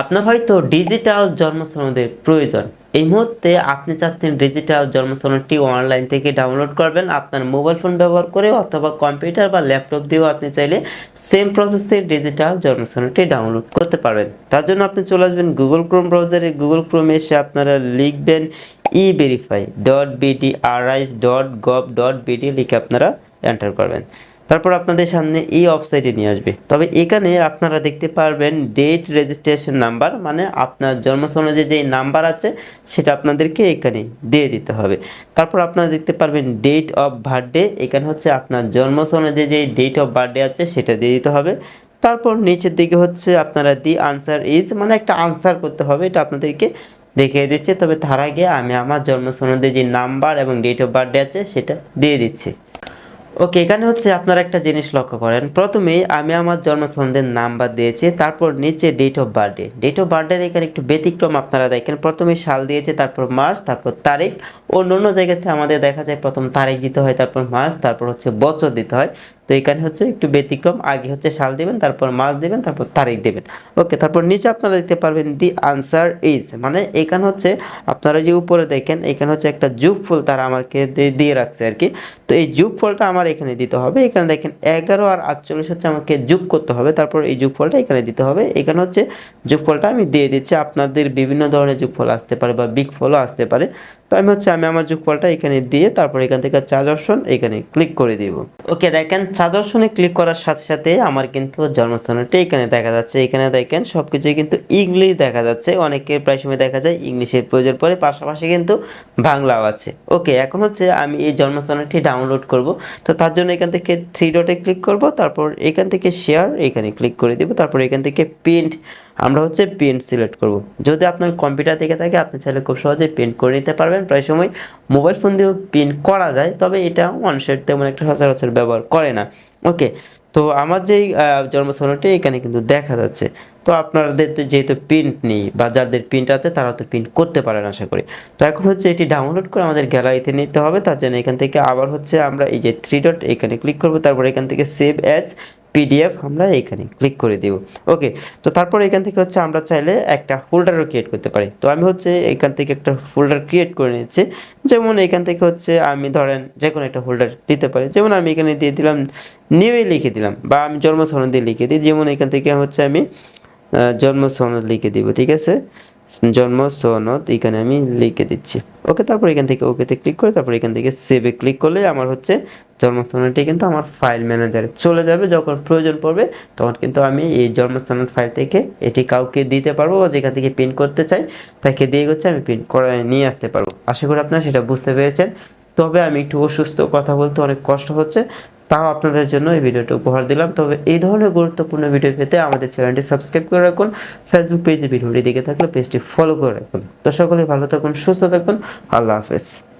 আপনার হয়তো ডিজিটাল জন্ম সনদের প্রয়োজন। এই মুহূর্তে আপনি চাচ্ছেন ডিজিটাল জন্ম সনদটি অনলাইন থেকে ডাউনলোড করবেন। আপনার মোবাইল ফোন ব্যবহার করে অথবা কম্পিউটার বা ল্যাপটপ দিয়েও আপনি চাইলে সেম প্রসেসে ডিজিটাল জন্ম সনদটি ডাউনলোড করতে পারবেন। তার জন্য আপনি চলে আসবেন গুগল ক্রোম ব্রাউজারে গুগল ক্রোমে এসে আপনারা লিখবেন e verify dot BD RIS dot gov dot BD লিখে আপনারা এন্টার করবেন। তারপর আপনাদের সামনে এই ওয়েবসাইটে নিয়ে আসবে। তবে এখানে আপনারা দেখতে পারবেন ডেট রেজিস্ট্রেশন নাম্বার মানে আপনার জন্ম সনদে যে নাম্বার আছে, সেটা আপনাদেরকে এখানে দিয়ে দিতে হবে। তারপর আপনারা দেখতে পারবেন ডেট অফ বার্থডে এখানে হচ্ছে আপনার জন্ম সনদে যে ডেট অফ বার্থডে আছে, সেটা দিয়ে দিতে হবে। তারপর নিচের দিকে হচ্ছে আপনারা দি আনসার ইজ মানে একটা আনসার করতে হবে, এটা আপনাদেরকে দেখিয়ে দিচ্ছে। তবে তার আগে আমি আমার জন্ম যে নাম্বার এবং ডেট অফ বার্থডে আছে, সেটা দিয়ে দিচ্ছি। ওকে, এখানে হচ্ছে আপনারা একটা জিনিস লক্ষ্য করেন। প্রথমেই আমি আমার জন্মস্থানদের নাম্বার দিয়েছি, তারপর নিচে date of birthday date of বার্থডের এখানে একটু ব্যতিক্রম আপনারা দেখেন। প্রথমে সাল দিয়েছে, তারপর মাস তারপর তারিখ। অন্য অন্য জায়গাতে আমাদের দেখা যায় প্রথম তারিখ দিতে হয়, তারপর মাস তারপর হচ্ছে বছর দিতে হয়। তো এখানে হচ্ছে একটু ব্যতিক্রম। আগে হচ্ছে সাল দিবেন, তারপর মাস দেবেন, তারপর তারিখ দেবেন। ওকে, তারপর নিচে আপনারা দেখতে পারবেন দি আনসার ইজ। মানে এখানে হচ্ছে আপনারা যে উপরে দেখেন, এখানে হচ্ছে একটা যুগফল তারা আমাকে দিয়ে- রাখছে আর কি। তো এই যুগফলটা আমার এখানে দিতে হবে। এখানে দেখেন এগারো আর আটচল্লিশ হচ্ছে আমাকে যোগ করতে হবে। তারপর এই যুগফলটা এখানে দিতে হবে। এখানে হচ্ছে যুগফলটা আমি দিয়ে দিচ্ছি। আপনাদের বিভিন্ন ধরনের যুগফল আসতে পারে বা বিগ ফলও আসতে পারে। তো আমি হচ্ছে, আমি আমার যুগফলটা এখানে দিয়ে তারপর এখান থেকে চার্জ অপশন এখানে ক্লিক করে দিব। ওকে, দেখেন অপশনে ক্লিক করার সাথে সাথে আমার কিন্তু জন্মস্থানটা এখানে দেখা যাচ্ছে। এখানে দেখেন সব কিছুই কিন্তু ইংলিশ দেখা যাচ্ছে। অনেকের প্রায় সময় দেখা যায় ইংলিশের প্রয়োজন পরে পাশাপাশি কিন্তু বাংলাও আছে। ওকে এখন হচ্ছে আমি এই জন্মস্থানটি ডাউনলোড করব। তো তার জন্য এখান থেকে থ্রি ডটে ক্লিক করব, তারপর এখান থেকে শেয়ার এখানে ক্লিক করে দিব, তারপর এখান থেকে প্রিন্ট আমরা হচ্ছে প্রিন্ট সিলেক্ট করব। যদি আপনার কম্পিউটার থেকে থাকে আপনি চাইলে খুব সহজে প্রিন্ট করে নিতে পারবেন। প্রায় সময় মোবাইল ফোন দিয়েও প্রিন্ট করা যায় তবে এটা মানুষের তেমন একটা সচরাচর ব্যবহার করে না। ওকে তো আমার যেই আহ, জন্মসনদটি এখানে কিন্তু দেখা যাচ্ছে। তো আপনাদের তো যেহেতু প্রিন্ট নেই বা যাদের প্রিন্ট আছে তারা তো প্রিন্ট করতে পারেন আশা করি। তো এখন হচ্ছে এটি ডাউনলোড করে আমাদের গ্যালারিতে নিতে হবে। তার জন্য এখান থেকে আবার হচ্ছে আমরা এই যে থ্রি ডট এখানে ক্লিক করব। তারপর এখান থেকে সেভ অ্যাজ পিডিএফ আমরা এখানে ক্লিক করে দিব। ওকে তো তারপর এখান থেকে হচ্ছে আমরা চাইলে একটা ফোল্ডারও ক্রিয়েট করতে পারি। তো আমি হচ্ছে এখান থেকে একটা ফোল্ডার ক্রিয়েট করে নিচ্ছি। যেমন এখান থেকে হচ্ছে আমি ধরেন যে কোনো একটা ফোল্ডার দিতে পারি। যেমন আমি এখানে দিয়ে দিলাম নিউয়ে লিখে দিলাম বা আমি জন্ম দিয়ে লিখে দিই। যেমন এখান থেকে হচ্ছে আমি জন্ম লিখে দিব, ঠিক আছে? জন্ম, সনদ, এখানে আমি লিখে দিচ্ছি। ওকে, তারপর এখান থেকে ওকেতে ক্লিক করে, তারপর এখান থেকে সেভে ক্লিক করলে আমার হচ্ছে জন্মস্থানটি কিন্তু আমার ফাইল ম্যানেজারে চলে যাবে। যখন প্রয়োজন পড়বে, তখন কিন্তু আমি এই জন্মস্থান ফাইল থেকে এটি কাউকে দিতে পারব বা যেখান থেকে প্রিন্ট করতে চাই, তাকে দিয়ে হচ্ছে আমি প্রিন্ট করে নিয়ে আসতে পারব। আশা করি আপনারা সেটা বুঝতে পেরেছেন। তবে আমি একটু অসুস্থ, কথা বলতে অনেক কষ্ট হচ্ছে। তাও আপনাদের জন্য এই ভিডিওটা উপহার দিলাম। তবে এই ধরনের গুরুত্বপূর্ণ ভিডিও পেতে আমাদের চ্যানেলটি সাবস্ক্রাইব করে রাখুন ফেসবুক পেজে ভিডিওটি দেখে থাকলে পেজটি ফলো করে রাখুন। তো সকলে ভালো থাকুন, সুস্থ থাকুন, আল্লাহ হাফেজ।